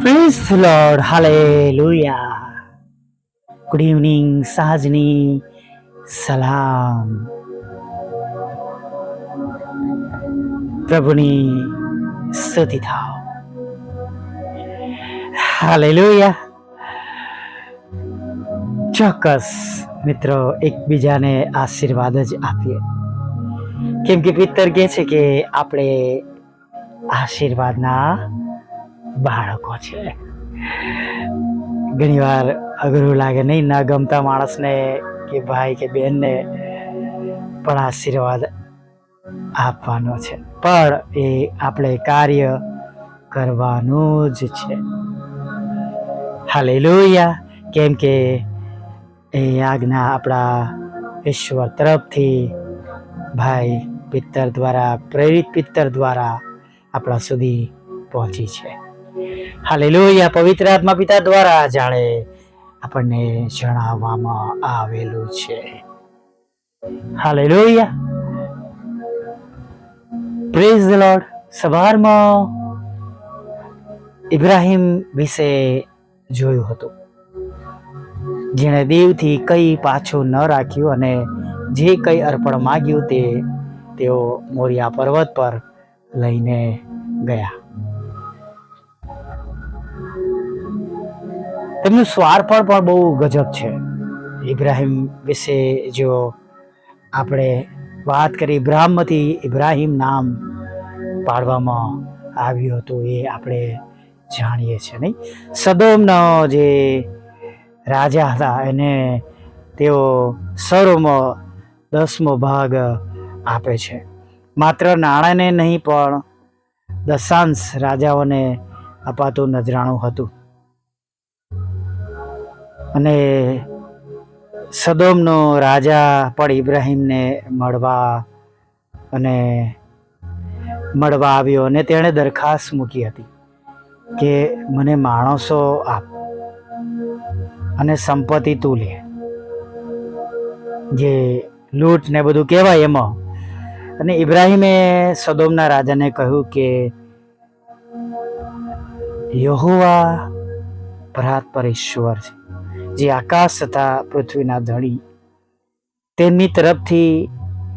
Praise lord hallelujah good evening સાજની સલામ પ્રભુની સ્તુતિ થાવ હાલેલુયા ચોક્કસ, મિત્રો, એકબીજાને આશીર્વાદ જ આપીએ. કેમ કે પિત્તર કહે છે કે આપણે આશીર્વાદના બાળકો છે. ઘણીવાર અઘરું લાગે નહીં ના ગમતા માણસને કે ભાઈ કે બહેનને પણ આશીર્વાદ આપવાનો છે. પણ એ આપણે કાર્ય કરવાનું જ છે. હાલેલુયા. કેમ કે એ આજ્ઞા આપણા ઈશ્વર તરફથી ભાઈ પિત્તર દ્વારા, પ્રેરિત પિત્તર દ્વારા આપણા સુધી પહોંચી છે. હાલેલુયા, પવિત્ર આત્મા પિતા દ્વારા જાણે આપણને જણાવવામાં આવેલું છે. હાલેલુયા. પ્રેઝ ધ લોર્ડ સવારમાં ઇબ્રાહિમ વિશે જોયું હતું. જેણે દેવથી કઈ પાછું ન રાખ્યું અને જે કંઈ અર્પણ માગ્યું તે તેઓ મોરિયા પર્વત પર લઈને ગયા. તેમનું સ્વાર્પણ પણ બહુ ગજબ છે. ઇબ્રાહિમ વિશે જો આપણે વાત કરી ઇબ્રાહિમથી ઇબ્રાહિમ નામ પાડવામાં આવ્યું હતું એ આપણે જાણીએ છીએ, નહીં? સદોમનો જે રાજા હતા, એને તેઓ સર્વમાં દસમો ભાગ આપે છે. માત્ર નાણાંને નહીં પણ દશાંશ રાજાઓને અપાતું નજરાણું હતું. અને સદોમનો રાજા પણ ઇબ્રાહિમને મળવા અને મળવા આવ્યો અને તેણે દરખાસ્ત મૂકી હતી કે મને માણસો આપ અને સંપત્તિ તું લે. જે લૂંટ ને બધું કહેવાય એમાં. અને ઇબ્રાહિમે સદોમના રાજાને કહ્યું કે યહોવા ભરાત પર ઈશ્વર છે. જે આકાશ હતા પૃથ્વીના ધણી. તેમની તરફથી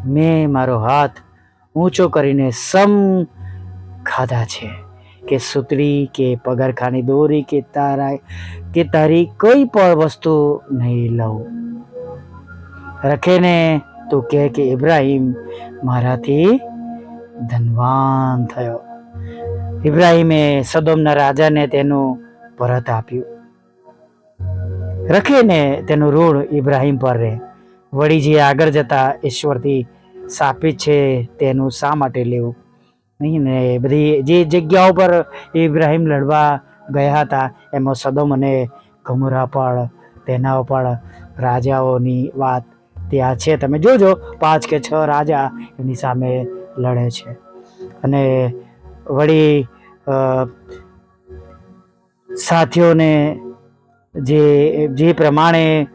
મેં મારો હાથ ઊંચો કરીને સમ ખાધા છે કે સૂતરી, કે પગરખાની દોરી, કે તારા, કે તારી કોઈ પણ વસ્તુ નહીં લઉં. રખેને તું કહે કે, ઇબ્રાહિમ, મારાથી ધનવાન થયો. ઇબ્રાહિમે સદોમના રાજાને તેનું પરત આપ્યું. રખેને તેનું ઋણ ઇબ્રાહીમ પર રહે. વળી જે આગળ જતા ઈશ્વરથી સાપિત છે તેનું શા માટે લેવું? નહીં ને બધી જે જગ્યાઓ પર ઇબ્રાહીમ લડવા ગયા હતા, એમાં સદો અને ગમુરા પણ, તેના પણ રાજાઓની વાત ત્યાં છે. તમે જોજો, પાંચ કે છ રાજા એની સામે લડે છે. અને વળી સાથીઓને જે જે પ્રમાણે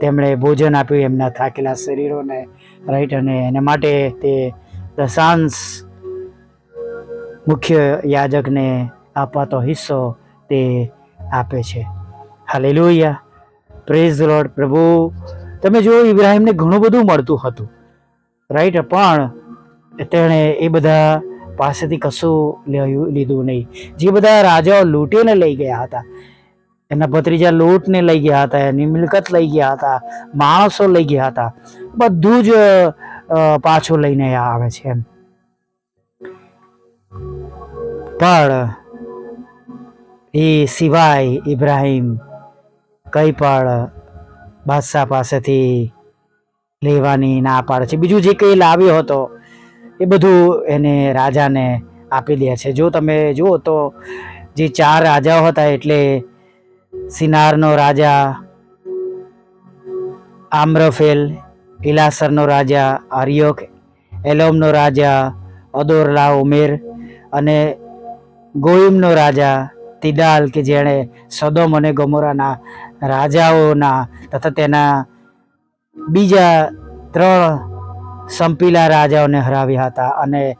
તેમણે ભોજન આપ્યું એમના થાકેલા શરીરોને રાઈટ અને એના માટે તે દશાંશ મુખ્ય યાજકને આપવાતો હિસ્સો તે આપે છે. હાલેલુયા પ્રેઝ લોર્ડ પ્રભુ. તમે જુઓ, ઇબ્રાહિમને ઘણું બધું મળતું હતું રાઈટ પણ તેણે એ બધા પાસેથી કશું લીધું નહીં. જે બધા રાજાઓ લૂંટીને લઈ ગયા હતા એમના ભત્રીજા લૂંટને લઈ ગયા હતા, એની મિલકત લઈ ગયા હતા, માણસો લઈ ગયા હતા. બધું જ પાછું લઈને આવે છે એમ. પણ એ સિવાય ઇબ્રાહીમ કંઈ પણ બાદશાહ પાસેથી લેવાની ના પાડે છે. બીજું જે કંઈ લાવ્યો હતો, એ બધું એને રાજાને આપી દે છે. જો તમે જુઓ તો જે ચાર રાજાઓ હતા એટલે સિનારનો રાજા, આમ્રફેલ, ઇલાસરનો રાજા આર્યોક એલોમનો રાજા અદોરલા ઉમેર અને ગોઈમનો રાજા, તિદાલ કે જેણે સદોમ અને ગમોરાના રાજાઓના તથા તેના બીજા ત્રણ સંપીલા રાજાઓને હરાવ્યા હતા અને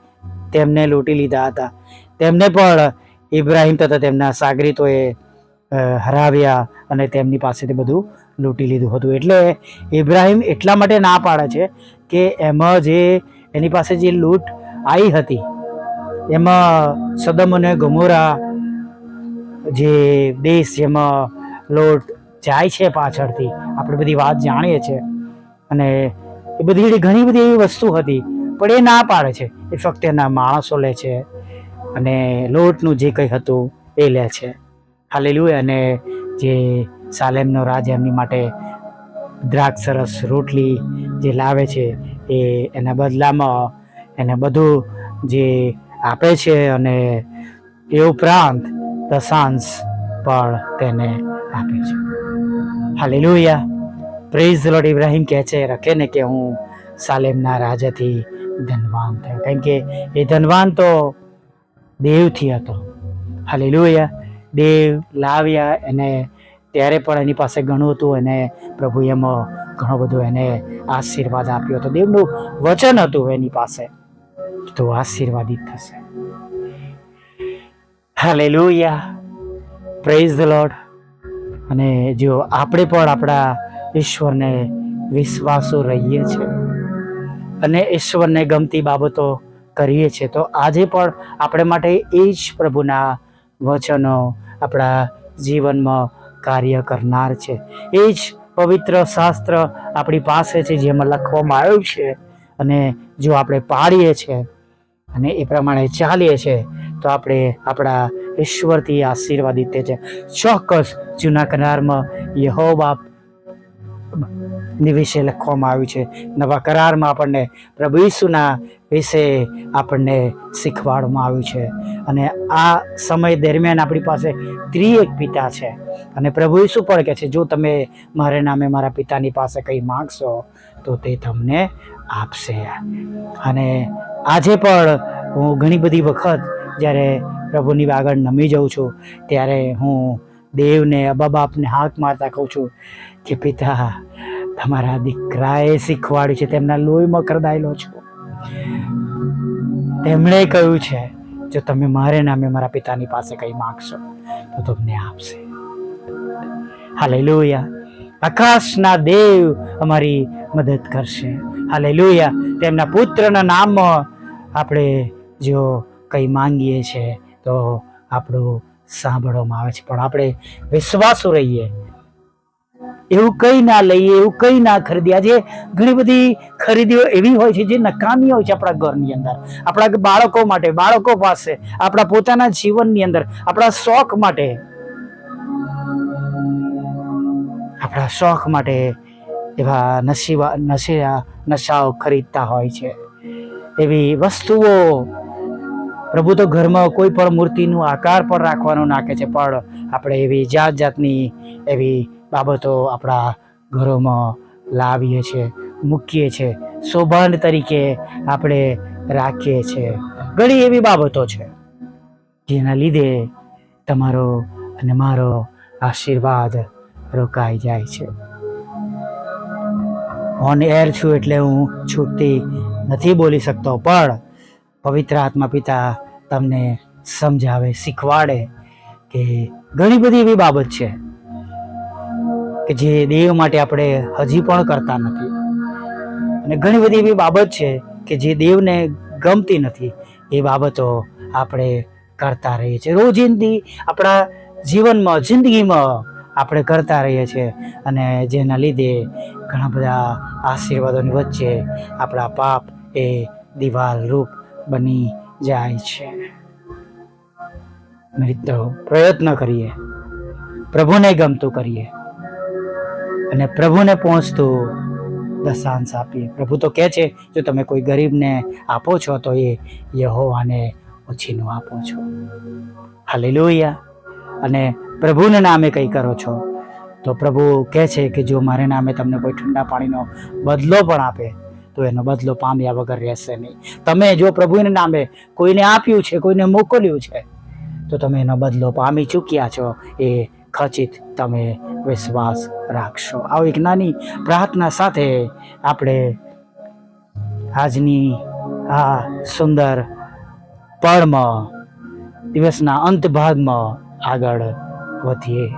તેમને લૂંટી લીધા હતા. તેમને પણ ઇબ્રાહિમ તથા તેમના સાગરીતોએ હરાવ્યા અને તેમની પાસેથી બધું લૂંટી લીધું હતું. એટલે ઇબ્રાહિમ એટલા માટે ના પાડે છે કે એમાં જે એની પાસે જે લૂંટ આવી હતી, એમાં સદમ અને ગમોરા જે દેશ જેમાં લોટ જાય છે પાછળથી, આપણે બધી વાત જાણીએ છીએ. અને એ બધી ઘણી બધી એવી વસ્તુ હતી, પણ એ ના પાડે છે. એ ફક્ત એના માણસો લે છે અને લોટનું જે કંઈ હતું એ લે છે. હાલેલુય અને જે સાલેમનો રાજ એમની માટે દ્રાક્ષ, સરસ રોટલી જે લાવે છે, એ એના બદલામાં એને બધું જે આપે છે અને એ ઉપરાંત દશાંશ પણ તેને આપે છે. હાલેલુયા. પ્રેઝ લોર્ડ ઇબ્રાહિમ કહે છે, રખે ને કે હું સાલેમના રાજાથી ધનવાન થયો. કેમ કે એ ધનવાન તો દેવથી હતો. હાલેલુયા. દેવ લાવ્યા એને ત્યારે પણ એની પાસે ઘણું હતું અને પ્રભુ એમ ઘણો બધો એને આશીર્વાદ આપ્યો હતો. દેવનું વચન હતું એની પાસે. તો આશીર્વાદિત થશે. હાલેલુયા પ્રેઝ ધ લોર્ડ અને જો આપણે પણ આપણા ઈશ્વરને વિશ્વાસો રહીએ છીએ અને ઈશ્વરને ગમતી બાબતો કરીએ છીએ, તો આજે પણ આપણે માટે એ જ પ્રભુના વચનો આપણા જીવનમાં કાર્ય કરનાર છે. એ જ પવિત્ર શાસ્ત્ર આપણી પાસે છે, જેમાં લખવામાં આવ્યું છે. અને જો આપણે પાડીએ છીએ અને એ પ્રમાણે ચાલીએ છીએ, તો આપણે આપણા ઈશ્વરથી આશીર્વાદિત છે ચોક્કસ જૂના કરારમાં યહોવા ની વિશે લખવામાં આવ્યું છે. નવા કરારમાં આપણને પ્રભુ ઈસુના વિશે આપણને શીખવાડવામાં આવ્યું છે. અને આ સમય દરમિયાન આપણી પાસે ત્રિએક પિતા છે. અને પ્રભુ ઈસુ પણ કહે છે, જો તમે મારે નામે મારા પિતાની પાસે કંઈ માગશો, તો તે તમને આપશે. અને આજે પણ હું ઘણી બધી વખત જ્યારે પ્રભુની આગળ નમી જાઉં છું, ત્યારે હું દેવને અબા બાપને હાથ મારતા કહું છું કે, પિતા, તમારા દીકરાએ શીખવાડ્યું છે, તેમના લોહીમાં કરદાયેલો છું. તેમણે કહ્યું છે, જો તમે મારે નામે મારા પિતાની પાસે કંઈ માગશો, તો તમને આપશે. હાલેલુયા. આકાશના દેવ અમારી મદદ કરશે. હાલે લોહિયા તેમના પુત્રના નામમાં આપણે જો કંઈ માંગીએ છીએ તો આપણું સાંભળવામાં આવે છે. પણ આપણે વિશ્વાસુ રહીએ. એવું કંઈ ના લઈએ, એવું કંઈ ના ખરીદીએ. આજે ઘણી બધી ખરીદીઓ એવી હોય છે જે નકામી હોય છે આપણા ઘરની અંદર. આપણા બાળકો માટે, બાળકો પાસે, આપણા પોતાના જીવનની અંદર, આપણા શોખ માટે. આપણા શોખ માટે એવા નશીવા નશીરા નશાઓ ખરીદતા હોય છે. એવી વસ્તુઓ પ્રભુ તો ઘરમાં કોઈ પણ મૂર્તિનું આકાર પણ રાખવાનું નાખે છે, પણ આપણે એવી જાત જાતની એવી બાબતો આપણા ઘરોમાં લાવીએ છીએ મૂકીએ છીએ શોભાન તરીકે આપણે રાખીએ છીએ ઘણી એવી બાબતો છે, જેના લીધે તમારો અને મારો આશીર્વાદ રોકાઈ જાય છે. ઓન એર છું એટલે હું છૂટતી નથી બોલી શકતો, પણ પવિત્ર આત્મા પિતા તમને સમજાવે, શીખવાડે કે ઘણી બધી એવી બાબત છે કે જે દેવ માટે આપણે હજી પણ કરતા નથી. અને ઘણી બધી એવી બાબત છે કે જે દેવને ગમતી નથી. એ બાબતો આપણે કરતા રહીએ છીએ. રોજિંદી આપણા જીવનમાં, જિંદગીમાં આપણે કરતા રહીએ છીએ અને જેના લીધે ઘણા બધા આશીર્વાદોની વચ્ચે આપણા પાપ એ દિવાલ રૂપ બની જાય છે. મિત્રો પ્રયત્ન કરીએ. પ્રભુને ગમતું કરીએ. અને પ્રભુને પહોંચતું દશાંશ આપીએ. પ્રભુ તો કહે છે, જો તમે કોઈ ગરીબને આપો છો, તો એ યહોવાને ઓછીનું આપો છો. હાલેલુયા. અને પ્રભુને નામે કંઈ કરો છો? તો પ્રભુ કહે છે કે જો મારે નામે તમને કોઈ ઠંડા પાણીનો બદલો પણ આપે તો એનો બદલો પામ્યા વગર રહેશે નહીં. તમે જો પ્રભુને નામે કોઈને આપ્યું છે, કોઈને મોકલ્યું છે, તો તમે એનો બદલો પામી ચૂક્યા છો. એ ખચિત તમે વિશ્વાસ રાખશો. આવી એક નાની પ્રાર્થના સાથે આપણે આજની આ સુંદર પળમાં, દિવસના અંત ભાગમાં આગળ વધીએ.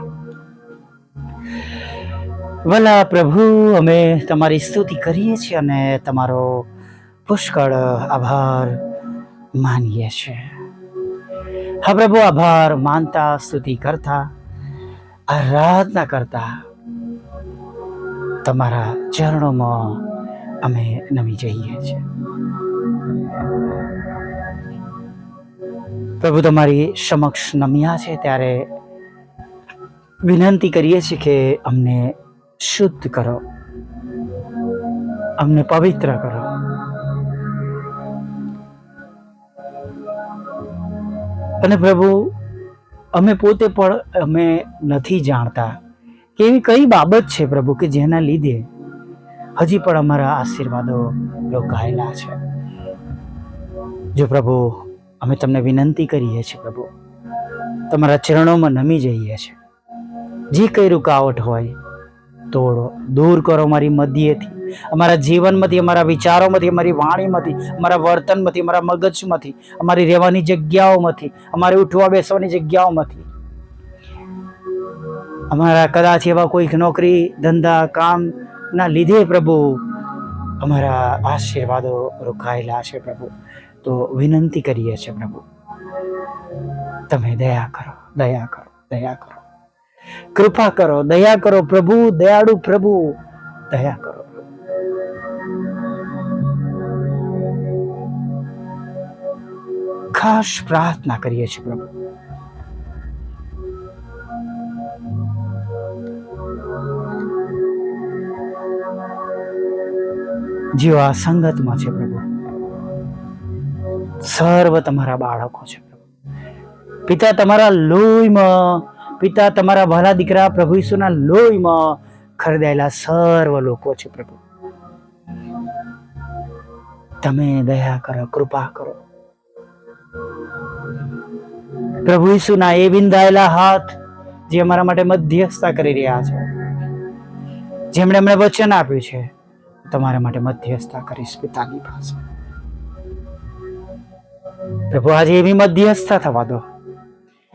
ભલા પ્રભુ, અમે તમારી સ્તુતિ કરીએ છીએ અને તમારો પુષ્કળ આભાર માનીએ છીએ. હા પ્રભુ, આભાર માનતા, સ્તુતિ કરતા, આરાધના કરતા, તમારા ચરણોમાં અમે નમી જઈએ છીએ. પ્રભુ, તમારી સમક્ષ નમ્યા છે ત્યારે વિનંતી કરીએ છીએ કે અમને શુદ્ધ કરો. અમને પવિત્ર કરો. અને પ્રભુ, અમે પોતે પણ અમે નથી જાણતા કે એવી કઈ બાબત છે પ્રભુ કે જેના લીધે હજી પણ અમારા આશીર્વાદો રોકાયેલા છે. જો પ્રભુ, અમે તમને વિનંતી કરીએ છીએ પ્રભુ, તમારા ચરણોમાં નમી જઈએ છીએ. જે કઈ રૂકાવટ હોય તોડો. દૂર કરો મારી મધ્યેથી. અમારા જીવનમાંથી, અમારા વિચારોમાંથી, અમારી વાણીમાંથી, અમારા વર્તનમાંથી, અમારા મગજમાંથી, અમારી રહેવાની જગ્યાઓમાંથી, અમારી ઉઠવા બેસવાની જગ્યાઓમાંથી. અમારા કદાચ એવા કોઈક નોકરી, ધંધા, કામના લીધે પ્રભુ અમારા આશીર્વાદો રોકાયેલા છે પ્રભુ. તો વિનંતી કરીએ છીએ પ્રભુ, તમે દયા કરો દયા કરો દયા કરો. કૃપા કરો, દયા કરો પ્રભુ, દયાળુ પ્રભુ, દયા કરો. ખાસ પ્રાર્થના કરીએ છીએ પ્રભુ. જેઓ આ સંગતમાં છે પ્રભુ. સર્વ તમારા બાળકો છે પ્રભુ. પિતા, તમારા લોહીમાં પિતા તમારા વહાલા દીકરા પ્રભુ ઈસુના લોહીમાં ખરીદાયેલા સર્વ લોકો છે પ્રભુ. તમે દયા કરો, કૃપા કરો. પ્રભુ ઈસુના એ વિંધાયેલા હાથ જે અમારા માટે મધ્યસ્થતા કરી રહ્યા છે, જેમણે અમને વચન આપ્યું છે, તમારા માટે મધ્યસ્થતા કરીશ પિતાની પાસે. પ્રભુ, આજે એવી મધ્યસ્થતા થવા દો.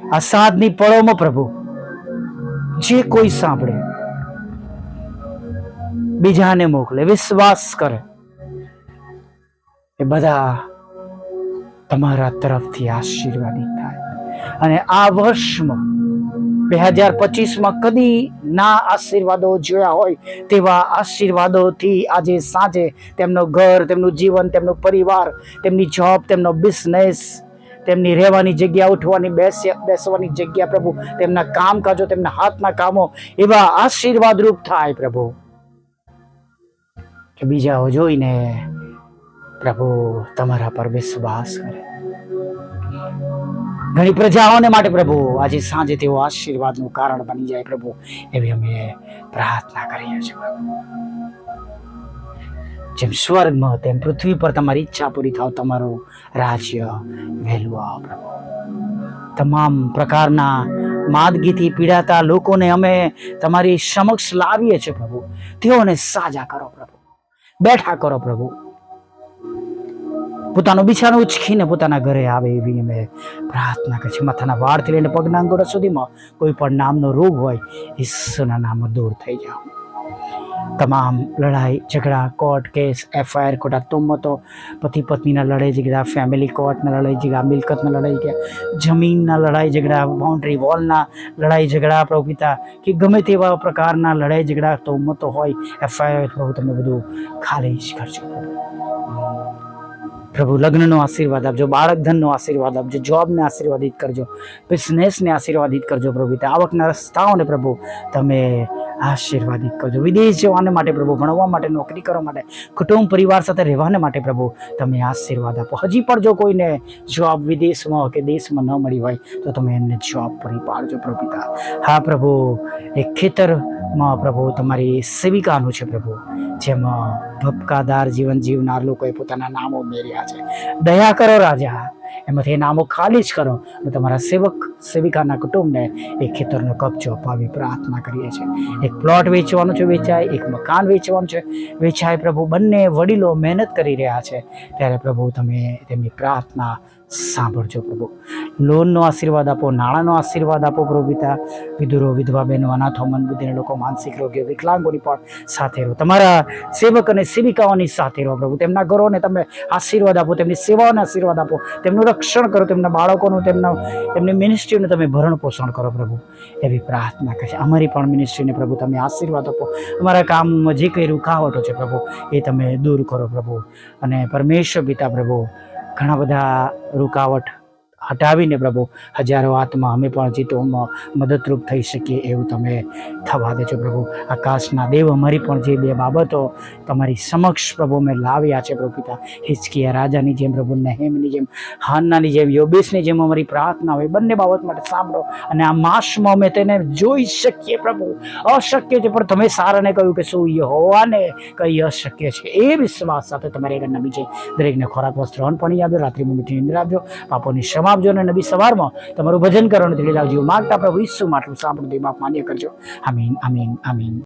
આ સાધની પળોમાં પ્રભુ, જે કોઈ સાંભળે, બીજાને મોકલે, વિશ્વાસ કરે, એ બધા તમારા તરફથી આશીર્વાદિત થાય. અને આ વર્ષમાં, બે હજાર પચીસમાં કદી ના આશીર્વાદો જોયા હોય તેવા આશીર્વાદોથી આજે સાંજે તેમનું ઘર, તેમનું જીવન, તેમનો પરિવાર, તેમની જોબ તેમનો બિઝનેસ તેમની રહેવાની જગ્યા ઉઠવાની, બેસ- બેસવાની જગ્યા પ્રભુ, તેમના કામકાજો તેમના હાથના કામો, એવા આશીર્વાદ રૂપ થાય પ્રભુ. કે બીજાઓ જોઈને પ્રભુ તમારા પર વિશ્વાસ કરે. ઘણી પ્રજાઓને માટે પ્રભુ, આજે સાંજે તેઓ આશીર્વાદનું કારણ બની જાય પ્રભુ, એવી અમે પ્રાર્થના કરીએ છીએ. જેમ સ્વર્ગમાં તેમ પૃથ્વી પર તમારી ઈચ્છા પૂરી થાવ, તમારું રાજ્ય વહેલું આવો પ્રભુ તમામ પ્રકારના માદગીથી પીડાતા લોકોને અમે તમારી સમક્ષ લાવીએ છીએ પ્રભુ. તેઓને સાજા કરો પ્રભુ. બેઠા કરો પ્રભુ. પોતાનું બિછાનું ઉચકીને પોતાના ઘરે આવે એવી અમે પ્રાર્થના કરીએ છીએ. માથાના વાળથી લઈને પગના અંગોડા સુધીમાં કોઈ પણ નામનો રોગ હોય, ઈસુના નામ દૂર થઈ જાઓ. તમામ લડાઈ, ઝઘડા, કોર્ટ કેસ, એફઆઈઆર ખોટા તુમ્મતો પતિ પત્નીના લડાઈ ઝઘડા ફેમિલી કોર્ટના લડાઈ ઝઘડા, મિલકતના લડાઈ ઝઘડા, જમીનના લડાઈ ઝઘડા બાઉન્ડ્રી વોલના લડાઈ ઝઘડા, પ્રભુ કે ગમે તેવા પ્રકારના લડાઈ ઝઘડા તુમ્મતો હોય, એફઆઈઆર પ્રભુ તમે બધું ખાલી જ કરજો. પ્રભુ લગ્નનો આશીર્વાદ આપજો બાળક ધનનો આશીર્વાદ આપજો, જોબને આશીર્વાદિત કરજો બિઝનેસને આશીર્વાદિત કરજો પ્રભુ આવકના રસ્તાઓને પ્રભુ તમે આશીર્વાદિત કરજો. વિદેશ જવાને માટે પ્રભુ, ભણવા માટે, નોકરી કરવા માટે, કુટુંબ પરિવાર સાથે રહેવાને માટે પ્રભુ, તમે આશીર્વાદ આપો. હજી પણ જો કોઈને જોબ વિદેશમાં કે દેશમાં ન મળી હોય, તો તમે એમને જોબ પૂરી પાડજો પ્રભુ હા પ્રભુ એ ખેતરમાં પ્રભુ તમારી સેવિકાનું છે પ્રભુ, જેમાં ભપકાદાર જીવન જીવનાર લોકોએ પોતાના નામો ઉમેર્યા છે. દયા કરો રાજા. એમાંથી એ નામો ખાલી જ કરો. અને તમારા સેવક, સેવિકાના કુટુંબને એ ખેતરનો કબજો અપાવી પ્રાર્થના કરીએ છીએ. એક પ્લોટ વેચવાનો છે, વેચાય, એક મકાન વેચવાનું છે. વેચાય પ્રભુ બંને વડીલો મહેનત કરી રહ્યા છે. ત્યારે પ્રભુ તમે તેમની પ્રાર્થના સાંભળજો પ્રભુ. લોનનો આશીર્વાદ આપો, નાણાંનો આશીર્વાદ આપો પ્રભુ વિધુરો, વિધવા બહેનો, અનાથો મન બુદ્ધિને લોકો, માનસિક રોગીઓ, વિકલાંગોની પણ સાથે રહો. તમારા સેવક અને સેવિકાઓની સાથે રહો પ્રભુ. તેમના ઘરોને તમે આશીર્વાદ આપો, તેમની સેવાઓને આશીર્વાદ આપો, તેમનું રક્ષણ કરો, તેમના બાળકોનું, તેમના, તેમની મિનિસ્ટ્રીનું તમે ભરણ પોષણ કરો પ્રભુ. એવી પ્રાર્થના કરશે અમારી પણ મિનિસ્ટ્રીને પ્રભુ તમે આશીર્વાદ આપો. અમારા કામમાં જે કંઈ રૂકાવટો છે પ્રભુ, એ તમે દૂર કરો પ્રભુ. અને પરમેશ્વર પિતા પ્રભુ ઘણા બધા રૂકાવટ હટાવીને પ્રભુ, હજારો આત્મા અમે પણ જીતવામાં મદદરૂપ થઈ શકીએ એવું તમે થવા દેજો પ્રભુ. આકાશના દેવ અમારી પણ જે બે બાબતો તમારી સમક્ષ પ્રભુ મેં લાવ્યા છે પ્રભુ પિતા. હિચકિયા રાજાની જેમ પ્રભુ, નહેમની જેમ, હાનનાની જેમ યોબેશની જેમ અમારી પ્રાર્થના હોય. બંને બાબત માટે સાંભળો અને આ માસમાં અમે તેને જોઈ શકીએ પ્રભુ. અશક્ય છે, પણ તમે સારાને કહ્યું કે શું હોવાને કઈ અશક્ય છે. એ વિશ્વાસ સાથે તમારે આગળ નબી છે. દરેકને ખોરાક, વસ્ત્ર પણ યાદ રાત્રિ મીઠી નિંદ્રા આપજો પાપોની ક્ષમા આપજો અને નબી સવારમાં તમારું ભજન કરવાનું તેડી લાવજો માગતા પ્રભુ ઈસુ માટલું સાંભળું, તે માન્ય કરજો. આમીન આમીન આમીન.